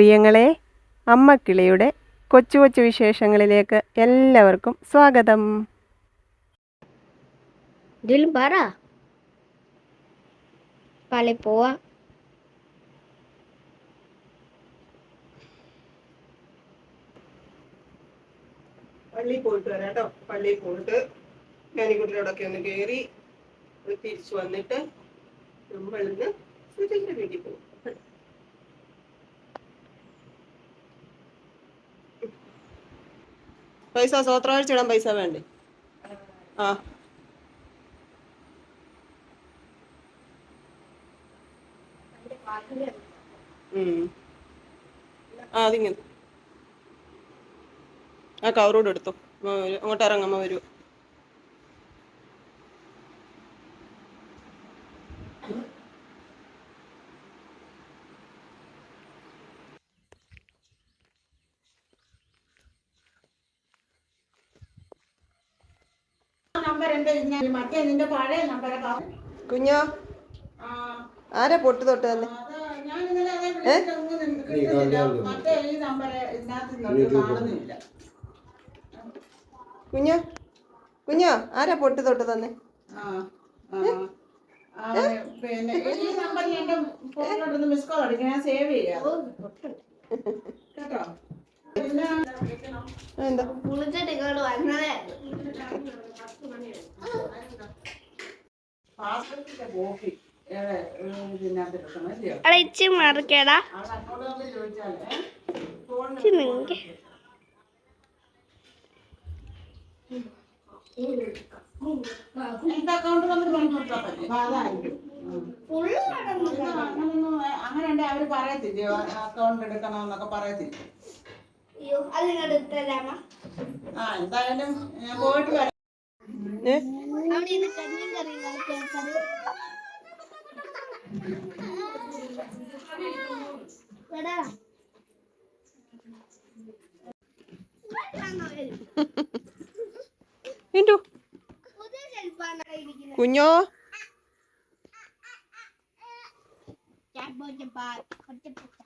പ്രിയങ്ങളെ അമ്മക്കിളിയുടെ കൊച്ചു കൊച്ചു വിശേഷങ്ങളിലേക്ക് എല്ലാവർക്കും സ്വാഗതം. ഇതിലും പറ. പള്ളി പോവാ. പള്ളിയിൽ പോയിട്ട് വരാം കേട്ടോ. പള്ളിയിൽ പോയിട്ട് ഞാനിക്കുട്ടിയോടൊക്കെ ഒന്ന് കയറി തിരിച്ചു വന്നിട്ട് നമ്മളിന്ന് സുജന്റെ വീട്ടിൽ പോകും പൈസ സ്വത്രാഴ്ച ഇടാൻ പൈസ വേണ്ടേ ആ. ആ അതിങ്ങനെ ആ കവറോട് എടുത്തോ. അങ്ങോട്ട് ഇറങ്ങമ്മ വരൂ നമ്പർ എന്റെ ഇതിനകത്ത് മറ്റേ നിന്റെ പഴയ നമ്പരൊക്കെ കുഞ്ഞോ? ആരാ പൊട്ട് തൊട്ട് തന്നെ ഞാൻ ഇന്നലെ അതേ വിളിച്ചിട്ടൊന്നും നിനക്ക് കിട്ടുന്നില്ല. മറ്റേ ഈ നമ്പർ ഇതിനകത്ത് കാണുന്നില്ല. കുഞ്ഞോ? കുഞ്ഞോ ആരാ പൊട്ട് തൊട്ട് തന്നെ ആ. ആ. ആ, പിന്നെ ഈ നമ്പറിൽ എന്റെ ഫോണിലോട്ടൊന്ന് മിസ് കോൾ അടിക്കണം സേവ് ചെയ്യാം. കേട്ടോ? എന്താ? കുളിച്ചിട്ട് ഇങ്ങോട്ട് വന്നതേ മറിക്കടാ. അങ്ങനെ അവർ പറയത്തില്ലേ? അക്കൗണ്ട് എടുക്കണമെന്നൊക്കെ പറയത്തില്ല അയ്യോ അത് ഇങ്ങോട്ട് തരാമോ ആ എന്തായാലും ഞാൻ പോയിട്ട് വരാം. ഇരിക്കുന്നത്. കുഞ്ഞോ? ഞാൻ പോയിട്ട് പാ ഒറ്റപ്പെട്ട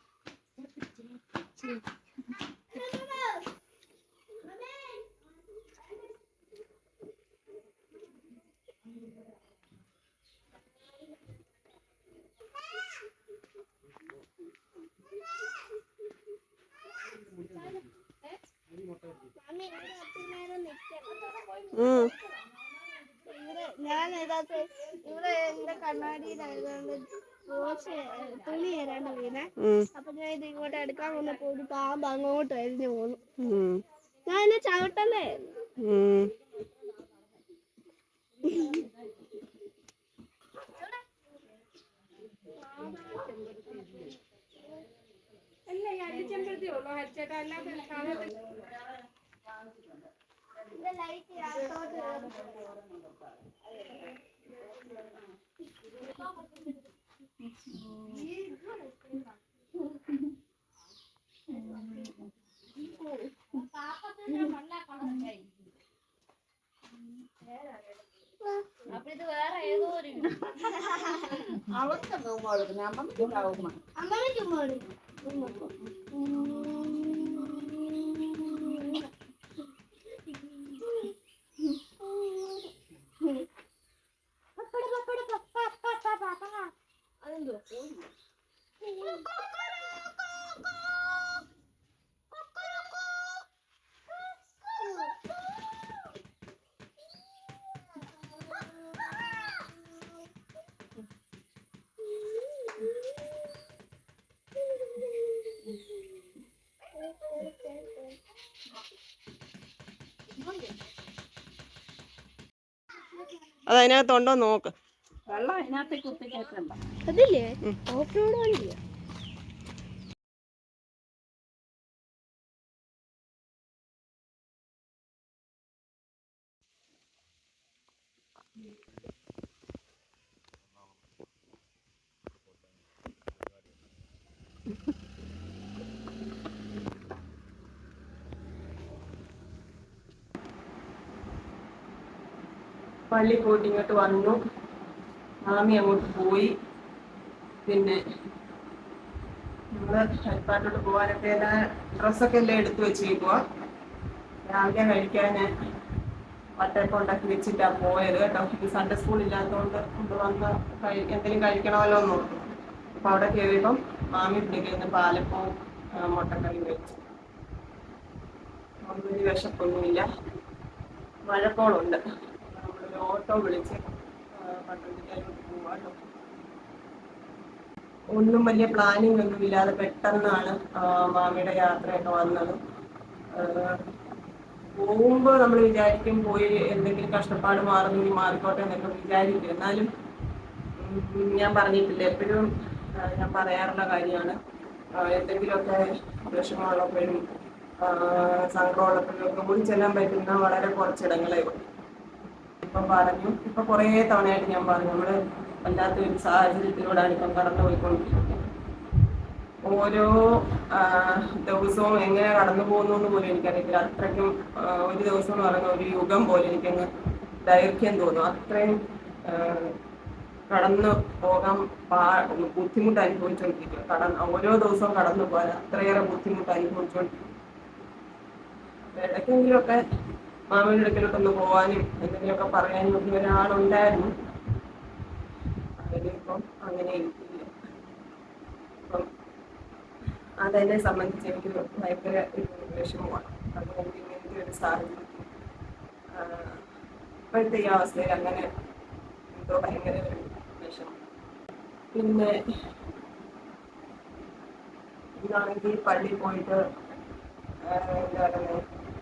മമ്മി ഇവിടെ ഒത്തിരി നേരം നിൽക്കണം ഉം. ഇവിടെ ഞാൻ ഇതിനകത്ത് ഇവിടെ എന്റെ കണ്ണാടിയിലായതുകൊണ്ട് റോസ് തുണി തരാണ്ട് വീണേ. അപ്പൊ ഞാൻ ഇത് ഇങ്ങോട്ട് എടുക്കാൻ വന്നപ്പോ ഒരു പാമ്പ് അങ്ങോട്ട് എരിഞ്ഞു പോന്നു. ഞാൻ എന്നെ ചവിട്ടല്ലേ? ഇത് ഒരു അവർക്ക് നോമ്പ് ഉണ്ടാവും അമ്മ അത് അതിനകത്തുണ്ടോ നോക്ക്. വെള്ളം അതിനകത്ത് കുത്തിക്കേറ്റണ്ട അതില്ലേ? ഓഫ് റോഡ് വണ്ടിയാ. പള്ളി പോയിട്ട് ഇങ്ങോട്ട് വന്നു. മാമി അങ്ങോട്ട് പോയി. പിന്നെ നമ്മൾ ഹരിപ്പാട്ടോട്ട് പോകാനൊക്കെ എല്ലാ ഡ്രസ്സൊക്കെ എല്ലാം എടുത്തു വെച്ചേക്കുക രാവിലെ കഴിക്കാൻ വട്ടയപ്പം ഉണ്ടാക്കി വെച്ചിട്ടാ പോയത് കേട്ടോ. ഇത് സൺഡേ സ്കൂൾ ഇല്ലാത്തതുകൊണ്ട് കൊണ്ട് വന്ന് എന്തെങ്കിലും കഴിക്കണമല്ലോ എന്ന് നോക്കും അപ്പൊ അവിടെ കയറിയപ്പം മാമി പിടിക്കുന്ന പാലപ്പവും മുട്ടക്കറിയും വെച്ചു. ഒന്നും വിഷപ്പൊന്നുമില്ല മഴക്കോളുണ്ട്. ഓട്ടോ വിളിച്ച് പോവാട്ടോ. ഒന്നും വലിയ പ്ലാനിങ് ഒന്നും ഇല്ലാതെ പെട്ടെന്നാണ് മാമിയുടെ യാത്രയൊക്കെ വന്നത്. പോകുമ്പോൾ പോകുമ്പോ നമ്മൾ വിചാരിക്കും പോയി എന്തെങ്കിലും കഷ്ടപ്പാട് മാറുന്നെങ്കിൽ മാറിക്കോട്ടെ എന്നൊക്കെ വിചാരിക്കും. എന്നാലും ഞാൻ പറഞ്ഞിട്ടില്ല എപ്പോഴും ഞാൻ പറയാറുള്ള കാര്യമാണ് എന്തെങ്കിലുമൊക്കെ വിഷമമുള്ളപ്പോഴും സങ്കടമുള്ളപ്പോഴും ഒക്കെ കൂടി ചെല്ലാൻ പറ്റുന്ന വളരെ കുറച്ചിടങ്ങളേ ഉള്ളൂ. ഇപ്പം പറഞ്ഞു. ഇപ്പൊ കുറേ തവണയായിട്ട് ഞാൻ പറഞ്ഞു. നമ്മൾ വല്ലാത്ത ഒരു സാഹചര്യത്തിലൂടെയാണ് ഇപ്പം കടന്നു പോയിക്കൊണ്ടിരിക്കുന്നത് ഓരോ ദിവസവും എങ്ങനെ കടന്നു പോകുന്നു എന്ന് പോലും എനിക്കറിയത്തില്ല. അത്രയ്ക്കും ഒരു ദിവസം എന്ന് പറയുന്ന ഒരു യുഗം പോലെ എനിക്കങ്ങ് ദൈർഘ്യം തോന്നും. അത്രയും കടന്നു പോകാൻ പാ ബുദ്ധിമുട്ട് അനുഭവിച്ചുകൊണ്ടിരിക്കുക കടന്ന് ഓരോ ദിവസവും കടന്നു പോകാൻ അത്രയേറെ ബുദ്ധിമുട്ട് അനുഭവിച്ചുകൊണ്ടിരിക്കുക ഇടയ്ക്കെങ്കിലുമൊക്കെ മാമയുടെ അടുക്കലോട്ടൊന്ന് പോകാനും എന്തെങ്കിലുമൊക്കെ പറയാനും ഒക്കെ ഒരാളുണ്ടായിരുന്നു. അതിലിപ്പം അങ്ങനെ ഇരിക്കില്ല അതെന്നെ സംബന്ധിച്ച് എനിക്ക് ഭയങ്കര വിഷമമാണ്. അതുകൊണ്ട് ഇങ്ങനത്തെ ഒരു സാഹചര്യം. ഇപ്പോഴത്തെ ഈ അവസ്ഥയിൽ അങ്ങനെ എന്തോ ഭയങ്കര ഒരു വിഷമം. പിന്നെ ഇന്നാണെങ്കിൽ പള്ളിയിൽ പോയിട്ട്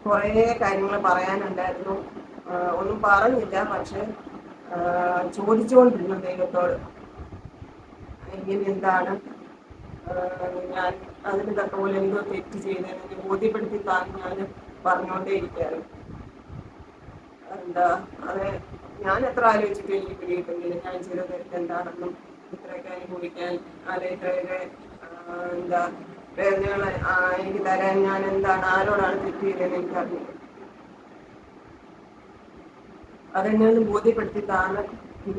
കുറേ കാര്യങ്ങൾ പറയാനുണ്ടായിരുന്നു. ഒന്നും പറഞ്ഞില്ല പക്ഷെ ചോദിച്ചുകൊണ്ടിരുന്നു ദൈവത്തോട്. ഇങ്ങനെ എന്താണ്? ഞാൻ അതിന് തക്ക പോലെ എന്തോ തെറ്റ് ചെയ്തതെന്ന് ബോധ്യപ്പെടുത്തി താൻ ഞാൻ പറഞ്ഞുകൊണ്ടേ ഇരിക്കാറ് എന്താ അത് ഞാൻ എത്ര ആലോചിച്ചിട്ട് എനിക്ക് പിടികിട്ടുന്നില്ല. ഞാൻ ചെയ്ത തെറ്റ് എന്താണെന്നും ഇത്രയൊക്കെ അനുഭവിക്കാൻ അല്ലെ ഇത്രയൊക്കെ എന്താ വേദനകൾ എനിക്ക് തരാൻ ഞാൻ എന്താണ് ആരോടാണ് തെറ്റ് ചെയ്തതെന്ന് എനിക്കറിയില്ല. അതെന്നെ ഒന്ന് ബോധ്യപ്പെടുത്തി താന്ന്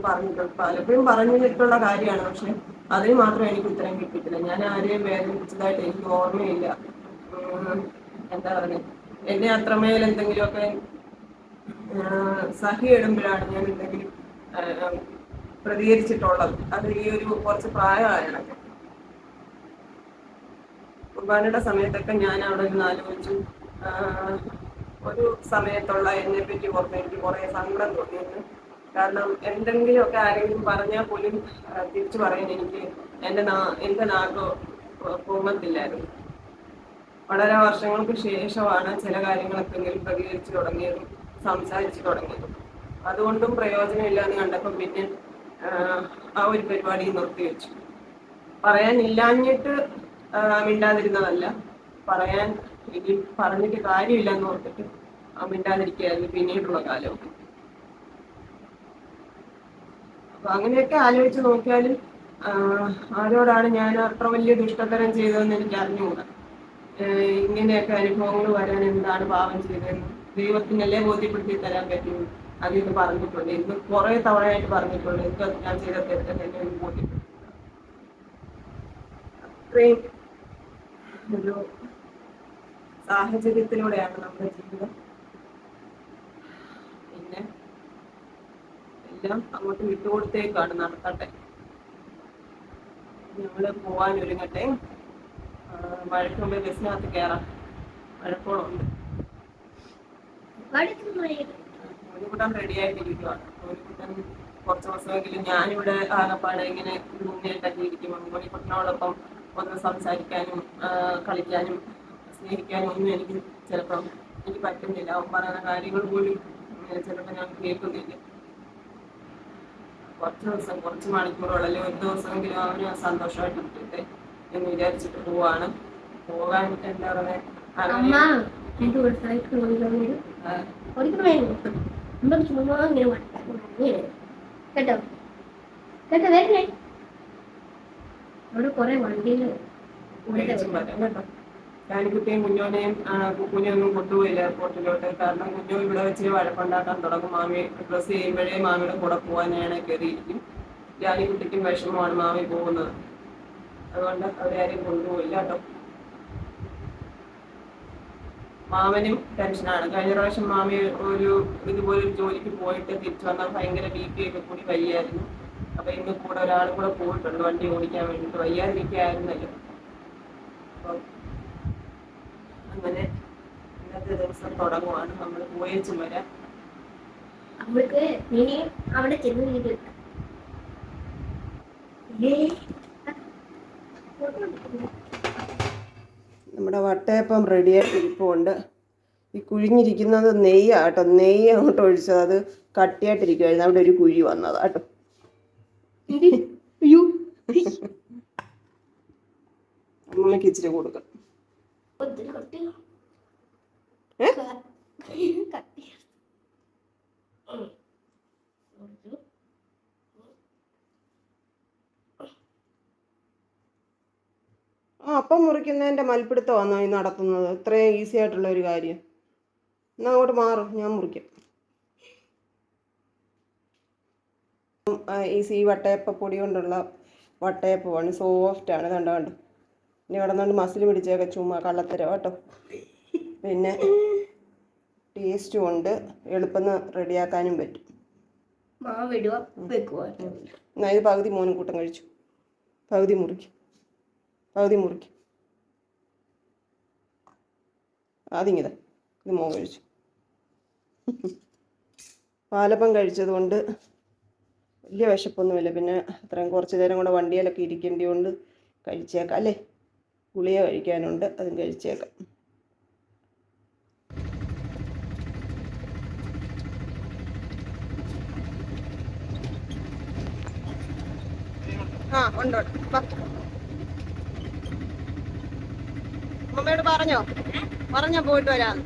പറഞ്ഞിട്ടുണ്ട് പലപ്പോഴും പറഞ്ഞിട്ടുള്ള കാര്യമാണ് പക്ഷെ അതിന് മാത്രം എനിക്ക് ഉത്തരം കിട്ടിയിട്ടില്ല. ഞാൻ ആരെയും വേദനിപ്പിച്ചതായിട്ട് എനിക്ക് ഓർമ്മയില്ല. എന്താ പറയുക എന്നെ അത്രമേൽ എന്തെങ്കിലുമൊക്കെ സഹി സഹിയിടുമ്പോഴാണ് ഞാൻ എന്തെങ്കിലും പ്രതികരിച്ചിട്ടുള്ളത്. അത് ഈ ഒരു കുറച്ച് പ്രായമായാണ്. കുർബാനയുടെ സമയത്തൊക്കെ ഞാൻ അവിടെ നിന്ന് ആലോചിച്ചു ഒരു സമയത്തുള്ള എന്നെ പറ്റി ഓർമ്മ എനിക്ക് കുറെ സങ്കടം തോന്നിയിരുന്നു. കാരണം എന്തെങ്കിലുമൊക്കെ ആരെങ്കിലും പറഞ്ഞാൽ പോലും തിരിച്ചു പറയാൻ എനിക്ക് എന്റെ നാ എന്റെ നാക്ക് പോകത്തില്ലായിരുന്നു വളരെ വർഷങ്ങൾക്ക് ശേഷമാണ് ചില കാര്യങ്ങളൊക്കെ എങ്കിലും പ്രതികരിച്ചു തുടങ്ങിയതും സംസാരിച്ചു തുടങ്ങിയതും. അതുകൊണ്ടും പ്രയോജനമില്ല എന്ന് കണ്ടപ്പോൾ പിന്നെ ആ ഒരു പരിപാടി നിർത്തിവെച്ചു. പറയാനില്ലാഞ്ഞിട്ട് മിണ്ടാതിരുന്നതല്ല. പറയാൻ ഇനി പറഞ്ഞിട്ട് കാര്യമില്ല എന്ന് ഓർത്തിട്ട് മിണ്ടാതിരിക്കുകയായിരുന്നു പിന്നീടുള്ള കാലമൊക്കെ. അപ്പൊ അങ്ങനെയൊക്കെ ആലോചിച്ച് നോക്കിയാലും ആരോടാണ് ഞാൻ അത്ര വലിയ ദുഷ്ടതരം ചെയ്തതെന്ന് എനിക്ക് അറിഞ്ഞുകൂടാ. ഇങ്ങനെയൊക്കെ അനുഭവങ്ങൾ വരാൻ എന്താണ് പാപം ചെയ്തതെന്ന് ദൈവത്തിനല്ലേ ബോധ്യപ്പെടുത്തി തരാൻ പറ്റുള്ളൂ. അതിന്ന് പറഞ്ഞിട്ടുണ്ട്. ഇന്ന് കുറെ തവണയായിട്ട് പറഞ്ഞിട്ടുണ്ട്. എന്ത് ഞാൻ ചെയ്ത തെറ്റെന്നെ ബോധ്യപ്പെടുത്തി അത്രയും ഒരു സാഹചര്യത്തിലൂടെയാണ് നമ്മുടെ ജീവിതം. പിന്നെ എല്ലാം അങ്ങോട്ട് വിട്ടുകൊടുത്തേക്കാണ് നടത്തട്ടെ ഞങ്ങൾ പോവാൻ ഒരുങ്ങട്ടെ. വഴക്കുമ്പോ മഴയ്ക്ക് മുമ്പേ ബസ്സിനകത്ത് കയറാം മഴക്കോളുണ്ട് മോനിക്കുട്ടൻ റെഡി ആയിട്ടിരിക്കുവാണ് മോനിക്കുട്ടൻ കുറച്ച് ദിവസമെങ്കിലും ഞാനിവിടെ ആകപ്പാടെ ഇങ്ങനെ മുന്നേറ്റൊക്കെ ഇരിക്കും മോനിക്കുട്ടനോടൊപ്പം ഒന്ന് സംസാരിക്കാനും കളിക്കാനും സ്നേഹിക്കാനും ഒന്നും എനിക്ക് ചിലപ്പം എനിക്ക് പറ്റുന്നില്ല അവൻ പറയുന്ന കാര്യങ്ങൾ പോലും ചിലപ്പോൾ ഞാൻ കേൾക്കുന്നില്ല കുറച്ച് ദിവസം കുറച്ച് മണിക്കൂറുകളല്ലേ ഒരു ദിവസമെങ്കിലും അവന് സന്തോഷമായിട്ട് ഇരിക്കട്ടെ എന്ന് വിചാരിച്ചിട്ട് പോവാണ് പോകാൻ എന്താ പറയുക കേട്ടോ കേട്ടോ ഒരു സൈക്കിൾ ഓടിക്കണം ആ, ഓടിക്കണം നമുക്ക് ചുമ്മാ ഇങ്ങനെ വട്ടാക്കും കേട്ടോ കേട്ടോ വരണേ അവിടെ കുറെ വണ്ടികൾ ഞാനിക്കുട്ടിയും കുഞ്ഞോനെയും കുഞ്ഞൊന്നും കൊണ്ടുപോയില്ല എയർപോർട്ടിലോട്ട് കാരണം കുഞ്ഞു ഇവിടെ വെച്ച് വഴക്കുണ്ടാക്കാൻ തുടങ്ങും. മാമി ഡ്രസ്സ് ചെയ്യുമ്പോഴേ മാമിയുടെ കൂടെ പോകാനാണ് കയറിയിരിക്കും ജാനിക്കുട്ടിക്കും വിഷമമാണ് മാമി പോകുന്നത്. അതുകൊണ്ട് അവരാരും കൊണ്ടുപോയില്ല കേട്ടോ. മാമനും ടെൻഷനാണ്. കഴിഞ്ഞ പ്രാവശ്യം മാമി ഒരു ഇതുപോലെ ഒരു ജോലിക്ക് പോയിട്ട് തിരിച്ചു വന്നാൽ ഭയങ്കര ബി പി ഒക്കെ കൂടി വയ്യായിരുന്നു. അപ്പൊ എന്റെ കൂടെ ഒരാൾ കൂടെ പോയിട്ടുണ്ട് വണ്ടി ഓടിക്കാൻ വേണ്ടിയിട്ട് വയ്യാതിരിക്കായിരുന്നല്ലോ അപ്പം അങ്ങനെ ഇന്നത്തെ ദിവസം തുടങ്ങുവാണ്. നമ്മൾ പോയ ചുമര ഇനി അവിടെ ചെന്ന് വീട് വെക്കാം. നമ്മുടെ വട്ടയപ്പം റെഡിയായിട്ട് ഇരിപ്പുണ്ട്. ഈ കുഴിഞ്ഞിരിക്കുന്നത് നെയ്യാട്ടോ നെയ്യ് അങ്ങോട്ട് ഒഴിച്ചത്. അത് കട്ടിയായിട്ടിരിക്കുമായിരുന്നു അവിടെ ഒരു കുഴി വന്നതാ അമ്മയ്ക്ക് ഇച്ചിരി കൊടുക്കാം. ആ അപ്പം മുറിക്കുന്നതിന്റെ മൽപ്പിടുത്തമാണോ ഈ നടത്തുന്നത്? ഇത്രയും ഈസി ആയിട്ടുള്ള ഒരു കാര്യം. എന്നാ അങ്ങോട്ട് മാറും ഞാൻ മുറിക്കാം ഉം, ആ, ഈസി ഈ വട്ടയപ്പ പൊടി കൊണ്ടുള്ള വട്ടയപ്പമാണ്. ആണ്. കണ്ടോ കണ്ടോ? ഇനി കിടന്നുകൊണ്ട് മസിൽ പിടിച്ചേക്കെ ചുമ്മാ കള്ളത്തരം കേട്ടോ? പിന്നെ ടേസ്റ്റും ഉണ്ട്. എളുപ്പം റെഡിയാക്കാനും പറ്റും. എന്നാ ഇത് പകുതി മോനും കൂട്ടം കഴിച്ചു. പകുതി മുറിക്കും. പകുതി മുറിക്കും. അതിങ്ങിത. ഇത് മോൻ കഴിച്ചു. പാലപ്പം കഴിച്ചത് കൊണ്ട് വലിയ വിശപ്പൊന്നുമില്ല. പിന്നെ അത്രയും കുറച്ച് നേരം കൂടെ വണ്ടിയിലൊക്കെ ഇരിക്കേണ്ടി കൊണ്ട് കഴിച്ചേക്കാം. അല്ലേ? ഗുളിക കഴിക്കാനുണ്ട്. അതും കഴിച്ചേക്കാം. ആ ഉണ്ട്. അമ്മയോട് പറഞ്ഞോ? പറഞ്ഞോ പോയിട്ട് വരാം.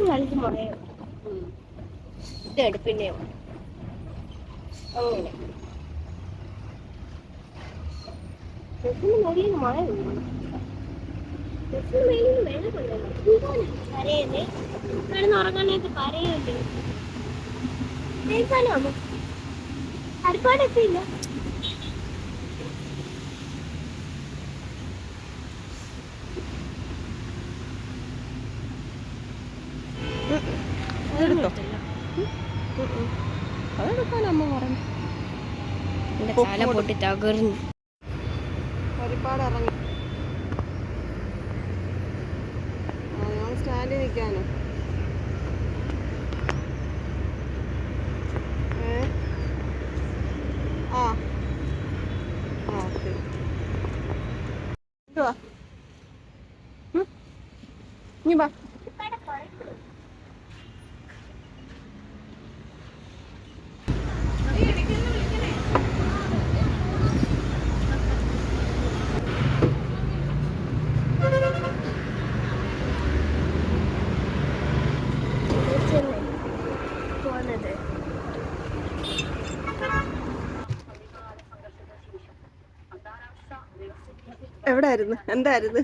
ഒരു നല്ല മഴയോ ഇതെടുപ്പിന്റെയോ അങ്ങനെ ബസ്സിന് മേലിൽ മഴ ബസ്സിന് മേലിൽ വെള്ളമുണ്ടല്ലോ കരയല്ലേ കിടന്നുറങ്ങാനായിട്ട് കരയുണ്ട് സ്ഥലമാണോ അരിപ്പാടെത്തിയില്ല അതെടുത്തോ അതെടുക്കാൻ അമ്മ പറഞ്ഞു എന്റെ തല പൊട്ടി തകർന്നു. ഒരുപാട് ഇറങ്ങി ഞാൻ സ്റ്റാൻഡിൽ നിൽക്കാനോ? ആ. എവിടായിരുന്നു? എന്തായിരുന്നു?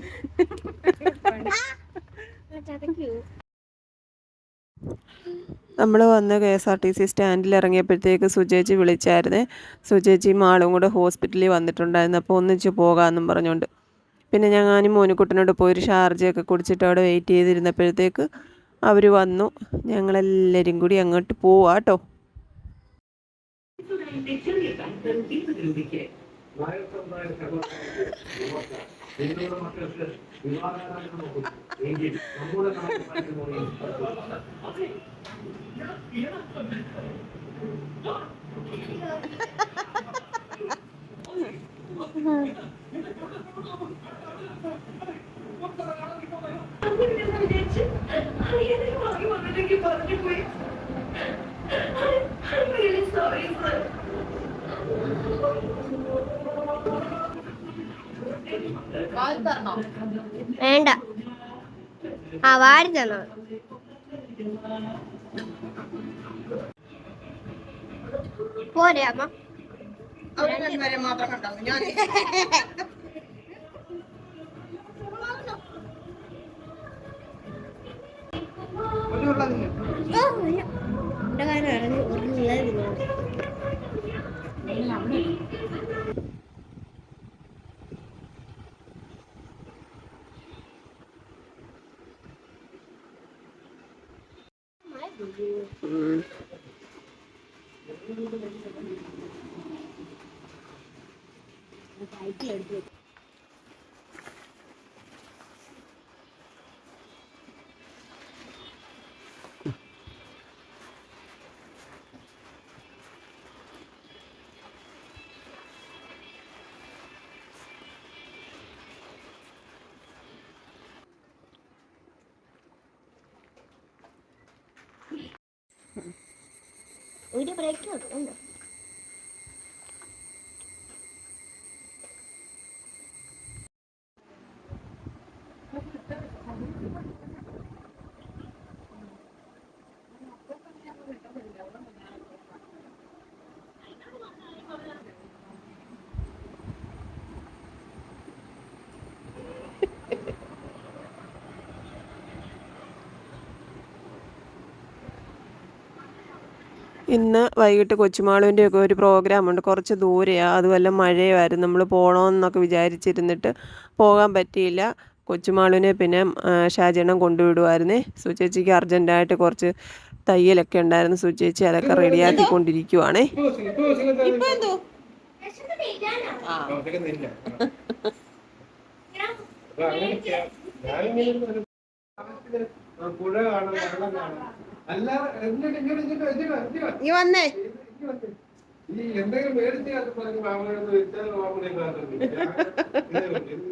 നമ്മൾ വന്ന് K S R T C സ്റ്റാൻഡിൽ ഇറങ്ങിയപ്പോഴത്തേക്ക് സുജേജി വിളിച്ചായിരുന്നേ സുജേജി മാളും കൂടെ ഹോസ്പിറ്റലിൽ വന്നിട്ടുണ്ടായിരുന്നു. അപ്പോൾ ഒന്നിച്ച് പോകാമെന്നും പറഞ്ഞുകൊണ്ട്. പിന്നെ ഞങ്ങാനും മോനുക്കുട്ടനോട് പോയി ഒരു ഷാർജയൊക്കെ കുടിച്ചിട്ട് അവിടെ വെയിറ്റ് ചെയ്തിരുന്നപ്പോഴത്തേക്ക് അവർ വന്നു. ഞങ്ങളെല്ലാവരും കൂടി അങ്ങോട്ട് പോവാട്ടോ. നിങ്ങളുടെ മക്കൾക്ക് വിവാഹാലോചന നോക്കും എങ്കിൽ നമ്മുടെ നാട്ടിൽ പറ്റുന്ന വേണ്ട. ആ വാരി തന്നോ? പോരെ അമ്മ. വരെ മാത്രം കണ്ടോ? ഞാൻ ഒരു ഉള്ളത് ഓ, ഇവിടെ കാര്യം ഇറങ്ങി ഒരു ബ്രേക്ക് കൊടുക്കണ്ട ഇന്ന് വൈകിട്ട് കൊച്ചുമാളുവിന്റെ ഒക്കെ ഒരു പ്രോഗ്രാമുണ്ട് കുറച്ച് ദൂരെയാണ് അതുമല്ല മഴയുമായിരുന്നു. നമ്മൾ പോകണമെന്നൊക്കെ വിചാരിച്ചിരുന്നിട്ട് പോകാൻ പറ്റിയില്ല. കൊച്ചുമാളുവിനെ പിന്നെ ഷാജണം കൊണ്ടുവിടുമായിരുന്നേ സുചേച്ചിക്ക് അർജന്റായിട്ട് കുറച്ച് തയ്യലൊക്കെ ഉണ്ടായിരുന്നു. സുചേച്ചി അതൊക്കെ റെഡിയാക്കി ഇപ്പൊ എന്തോ പുഴ കാണാം വെള്ളം കാണാം. അല്ല എന്നിട്ട് ഇങ്ങോട്ട് ഇങ്ങോട്ട് ഇങ്ങോട്ട് ഇങ്ങോട്ട് വന്നേ. ഈ എന്തെങ്കിലും മേടിച്ച് അത് പറഞ്ഞ് മാമനൊന്ന് വെച്ചാൽ മാമനെ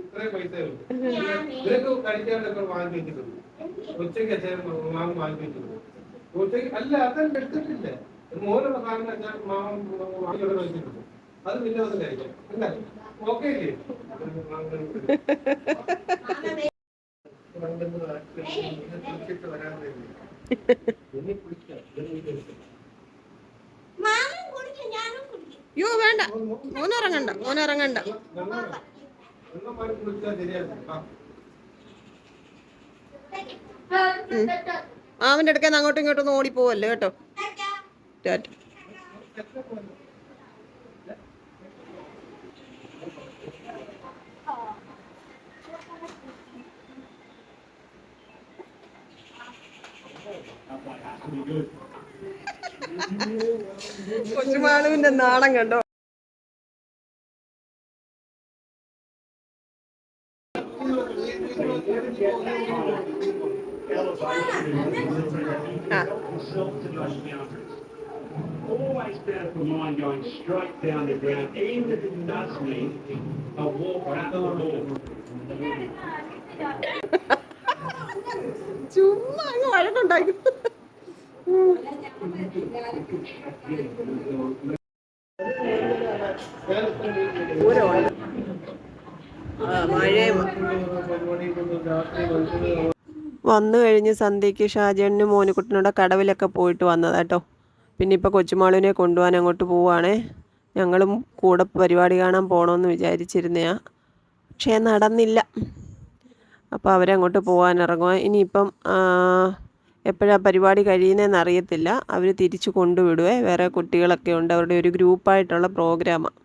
ഇത്രയും പൈസ നിനക്ക് കഴിക്കാനൊക്കെ വാങ്ങി വെച്ചിട്ടുണ്ട്. ഉച്ചയ്ക്ക് അച്ഛൻ മാമ വാങ്ങി വെച്ചിട്ടുണ്ട്. ഉച്ചയ്ക്ക് അല്ല അതെല്ലാം എടുത്തിട്ടില്ല. മോനുള്ള സാധനം അച്ഛൻ മാമൻ വാങ്ങിയോടെ വെച്ചിട്ടുണ്ട്. അത് പിന്നെ ഒന്ന് കഴിക്കാം. അല്ല ഓക്കെ ഇല്ലേ കുളിച്ചിട്ട് വരാൻ വേണ്ടി ഇനി കുളിക്കാം ഇനി കുളിക്കാം. യോ വേണ്ട മോനിറങ്ങണ്ട അവന്റെ അടുക്കാൻ അങ്ങോട്ടും ഇങ്ങോട്ടും ഒന്ന് ഓടിപ്പോവല്ലേ കേട്ടോ? ടാറ്റ. കൊച്ചുമാളുവിന്റെ നാണം കണ്ടോ? Always better for mine going straight down the ground, even if it does mean a walk back the ball. ചുമ്മാ അങ്ങ് വഴക്കുണ്ടാക്കി വന്നു കഴിഞ്ഞ് സന്ധ്യയ്ക്ക് ഷാജേണിനും മോനുകുട്ടനോടെ കടവിലൊക്കെ പോയിട്ട് വന്നതാ കേട്ടോ പിന്നെ ഇപ്പോൾ കൊച്ചുമാളുവിനെ കൊണ്ടുപോകാൻ അങ്ങോട്ട് പോവുകയാണേ ഞങ്ങളും കൂടെ പരിപാടി കാണാൻ പോകണമെന്ന് വിചാരിച്ചിരുന്നയാ. പക്ഷേ നടന്നില്ല. അപ്പോൾ അവരങ്ങോട്ട് പോകാൻ ഇറങ്ങുക ഇനിയിപ്പം എപ്പോഴാണ് പരിപാടി കഴിയുന്നതെന്ന് അറിയത്തില്ല. അവർ തിരിച്ചു കൊണ്ടുവിടുവേ. വേറെ കുട്ടികളൊക്കെ ഉണ്ട്. അവരുടെ ഒരു ഗ്രൂപ്പായിട്ടുള്ള പ്രോഗ്രാമാണ്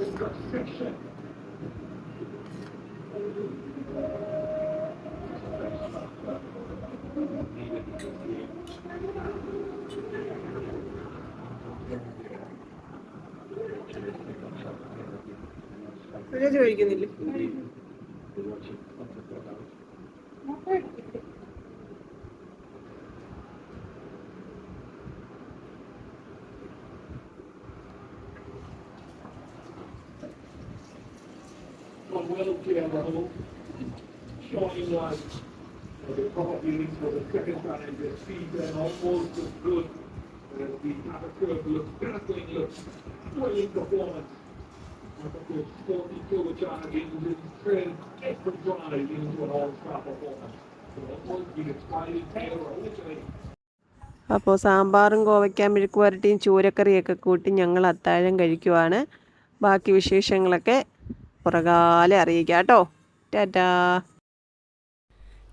എന്തുവാ Suresh കഴിക്കുന്നില്ലേ from showing like uh, the properties for the second time, the speed and almost as good as the Tata Curve looks, Gatling looks, brilliant performance. There's 40 turbocharge engines, turn every drive into an all-star performance. അപ്പോൾ സാമ്പാറും കോവയ്ക്കാൻ മെഴുക്ക് വരട്ടിയും ചൂരക്കറിയൊക്കെ കൂട്ടി ഞങ്ങൾ അത്താഴം കഴിക്കുവാണ് ബാക്കി വിശേഷങ്ങളൊക്കെ പുറകാലെ അറിയിക്കാം കേട്ടോ ടാറ്റാ